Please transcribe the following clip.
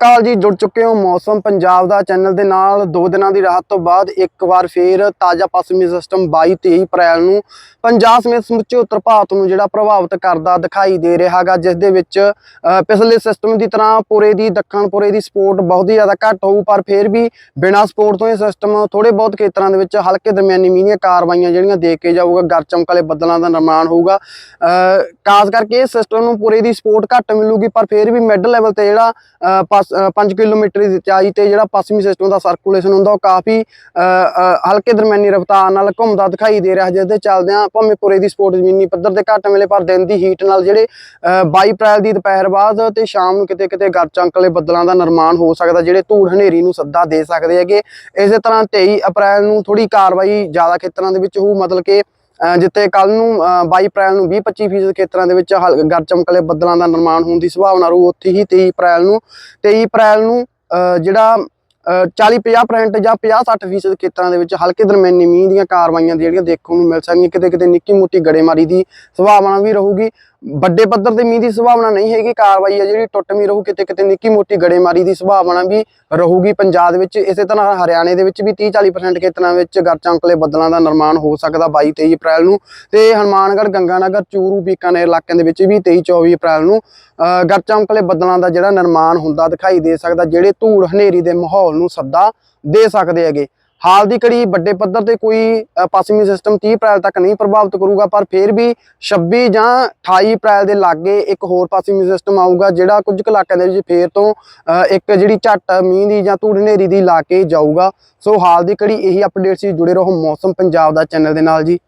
ਕਾਲ ਜੀ ਜੁੜ ਚੁੱਕੇ ਹੋ ਮੌਸਮ ਪੰਜਾਬ ਦਾ ਚੈਨਲ ਦੇ ਨਾਲ। ਦੋ ਦਿਨਾਂ ਦੀ ਰਾਹਤ ਤੋਂ ਬਾਅਦ ਇੱਕ ਵਾਰ ਫੇਰ ਤਾਜ਼ਾ ਪੱਛਮੀ ਸਿਸਟਮ 22 23 ਅਪ੍ਰੈਲ ਨੂੰ ਪੰਜਾਬ ਸਮੇਤ ਸਮੁੱਚੇ ਉੱਤਰ ਭਾਰਤ ਨੂੰ ਜਿਹੜਾ ਪ੍ਰਭਾਵਿਤ ਕਰਦਾ ਦਿਖਾਈ ਦੇ ਰਿਹਾ ਜਿਸ ਦੇ ਵਿੱਚ ਪਿਛਲੇ ਸਿਸਟਮ ਦੀ ਤਰ੍ਹਾਂ ਪੂਰੇ ਦੀ ਦੱਖਣ ਪੂਰੇ ਦੀ ਸਪੋਰਟ ਬਹੁਤ ਹੀ ਜ਼ਿਆਦਾ ਘੱਟ ਹੋਊ ਪਰ ਫੇਰ ਵੀ ਬਿਨਾਂ ਸਪੋਰਟ ਤੋਂ ਇਹ ਸਿਸਟਮ ਥੋੜੇ ਬਹੁਤ ਖੇਤਰਾਂ ਦੇ ਵਿੱਚ ਹਲਕੇ ਦਰਮਿਆਨੀ ਮੀਂਹ ਦੀਆਂ ਕਾਰਵਾਈਆਂ ਜਿਹੜੀਆਂ ਦੇ ਕੇ ਜਾਊਗਾ ਗਰ ਚਮਕ ਵਾਲੇ ਬੱਦਲਾਂ ਦਾ ਨਿਰਮਾਣ ਹੋਊਗਾ। ਅ, ਖਾਸ ਕਰਕੇ ਇਹ ਸਿਸਟਮ ਨੂੰ ਪੂਰੇ ਦੀ ਸਪੋਰਟ ਘੱਟ ਮਿਲੂਗੀ ਪਰ ਫੇਰ ਵੀ ਮਿਡ ਲੈਵਲ ਤੇ ਜਿਹੜਾ 5 ਕਿਲੋਮੀਟਰ ਦੀ ਉਚਾਈ ਤੇ ਜਿਹੜਾ ਪੱਛਮੀ ਸਿਸਟਮ ਦਾ ਸਰਕੂਲੇਸ਼ਨ ਹੁੰਦਾ ਉਹ ਕਾਫੀ ਹਲਕੇ ਦਰਮਿਆਨੀ ਰਫ਼ਤਾਰ ਨਾਲ ਘੁੰਮਦਾ ਦਿਖਾਈ ਦੇ ਰਿਹਾ ਜਿਸ ਦੇ ਚੱਲਦਿਆਂ ਭਾਵੇਂ ਪੁਰੇ ਦੀ ਸਪੋਰਟ ਜ਼ਮੀਨੀ ਪੱਧਰ ਤੇ ਘੱਟ ਮਿਲੇ ਪਰ ਦਿਨ ਦੀ ਹੀਟ ਨਾਲ ਜਿਹੜੇ ਅ, 22 ਅਪ੍ਰੈਲ ਦੀ ਦੁਪਹਿਰ ਬਾਅਦ ਤੇ ਸ਼ਾਮ ਨੂੰ ਕਿਤੇ ਕਿਤੇ ਗਰ ਚੰਕਲੇ ਬੱਦਲਾਂ ਦਾ ਨਿਰਮਾਣ ਹੋ ਸਕਦਾ ਜਿਹੜੇ ਧੂੜ ਹਨੇਰੀ ਨੂੰ ਸੱਦਾ ਦੇ ਸਕਦੇ ਹੈਗੇ। ਇਸੇ ਤਰ੍ਹਾਂ 23 ਅਪ੍ਰੈਲ ਨੂੰ ਥੋੜੀ ਕਾਰਵਾਈ ਜ਼ਿਆਦਾ ਖੇਤਰਾਂ ਦੇ ਵਿੱਚ ਹੋਊ ਮਤਲਬ ਕਿ ਅ, ਜਿੱਥੇ ਕੱਲ ਨੂੰ ਅ, 22 ਅਪ੍ਰੈਲ ਨੂੰ 20-25% ਖੇਤਰਾਂ ਦੇ ਵਿੱਚ ਹਲ- ਗਰ ਚਮਕਲੇ ਬੱਦਲਾਂ ਦਾ ਨਿਰਮਾਣ ਹੋਣ ਦੀ ਸੰਭਾਵਨਾ ਰਹੂ ਉੱਥੇ ਹੀ 23 ਅਪ੍ਰੈਲ ਨੂੰ 23 ਅਪ੍ਰੈਲ ਨੂੰ ਅ, ਜਿਹੜਾ 40-50% ਜਾਂ 50-60% ਖੇਤਰਾਂ ਦੇ ਵਿੱਚ ਹਲਕੇ ਦਰਮਿਆਨੀ ਮੀਂਹ ਦੀਆਂ ਕਾਰਵਾਈਆਂ ਜਿਹੜੀਆਂ ਦੇਖਣ ਨੂੰ ਮਿਲ ਸਕਦੀਆਂ ਕਿਤੇ ਕਿਤੇ ਨਿੱਕੀ ਮੋਟੀ ਗੜੇਮਾਰੀ ਦੀ ਸੰਭਾਵਨਾ ਵੀ ਰਹੂਗੀ। ਵੱਡੇ ਪੱਧਰ ਤੇ ਮੀਂਹ ਦੀ ਸੰਭਾਵਨਾ ਨਹੀਂ ਹੈਗੀ ਕਾਰਵਾਈ ਹੈ ਜਿਹੜੀ ਟੁੱਟਵੀਂ ਰਹੂ ਕਿਤੇ ਕਿਤੇ ਨਿੱਕੀ ਮੋਟੀ ਗੜੇਮਾਰੀ ਦੀ ਸੰਭਾਵਨਾ ਵੀ ਰਹੂਗੀ। ਪੰਜਾਬ ਦੇ ਵਿੱਚ ਇਸੇ ਤਰ੍ਹਾਂ ਹਰਿਆਣੇ ਦੇ ਵਿੱਚ ਵੀ 30-40% ਖੇਤਰਾਂ ਵਿੱਚ ਗਰਚੰਕਲੇ ਬੱਦਲਾਂ ਦਾ ਨਿਰਮਾਣ ਹੋ ਸਕਦਾ 22-23 ਅਪ੍ਰੈਲ ਨੂੰ। ਤੇ ਹਨੂਮਾਨਗੜ੍ਹ ਗੰਗਾਨਗਰ ਚੂਰੂ ਬੀਕਾਨੇਰ ਇਲਾਕਿਆਂ ਦੇ ਵਿੱਚ ਵੀ 23-24 ਅਪ੍ਰੈਲ ਨੂੰ ਅ, ਗਰਚੰਕਲੇ ਬੱਦਲਾਂ ਦਾ ਜਿਹੜਾ ਨਿਰਮਾਣ ਹੁੰਦਾ ਦਿਖਾਈ ਦੇ ਸਕਦਾ ਜਿਹੜੇ ਧੂੜ ਹਨੇਰੀ ਦੇ ਮਾਹੌਲ ਨੂੰ ਸੱਦਾ ਦੇ ਸਕਦੇ ਹੈਗੇ। ਹਾਲ ਦੀ ਘੜੀ ਵੱਡੇ ਪੱਧਰ ਤੇ ਕੋਈ ਅ, ਪੱਛਮੀ ਸਿਸਟਮ 30 ਅਪ੍ਰੈਲ ਤੱਕ ਨਹੀਂ ਪ੍ਰਭਾਵਿਤ ਕਰੂਗਾ ਪਰ ਫਿਰ ਵੀ 26 ਜਾਂ 28 ਅਪ੍ਰੈਲ ਦੇ ਲਾਗੇ ਇੱਕ ਹੋਰ ਪੱਛਮੀ ਸਿਸਟਮ ਆਊਗਾ ਜਿਹੜਾ ਕੁਝ ਕੁ ਇਲਾਕਿਆਂ ਦੇ ਵਿੱਚ ਫੇਰ ਤੋਂ ਇੱਕ ਜਿਹੜੀ ਝੱਟ ਮੀਂਹ ਦੀ ਜਾਂ ਧੂੜ ਹਨੇਰੀ ਦੀ ਲਾ ਕੇ ਜਾਊਗਾ। ਸੋ ਹਾਲ ਦੀ ਘੜੀ ਇਹੀ ਅਪਡੇਟ ਸੀ ਜੁੜੇ ਰਹੋ ਮੌਸਮ ਪੰਜਾਬ ਦਾ ਚੈਨਲ ਦੇ ਨਾਲ ਜੀ।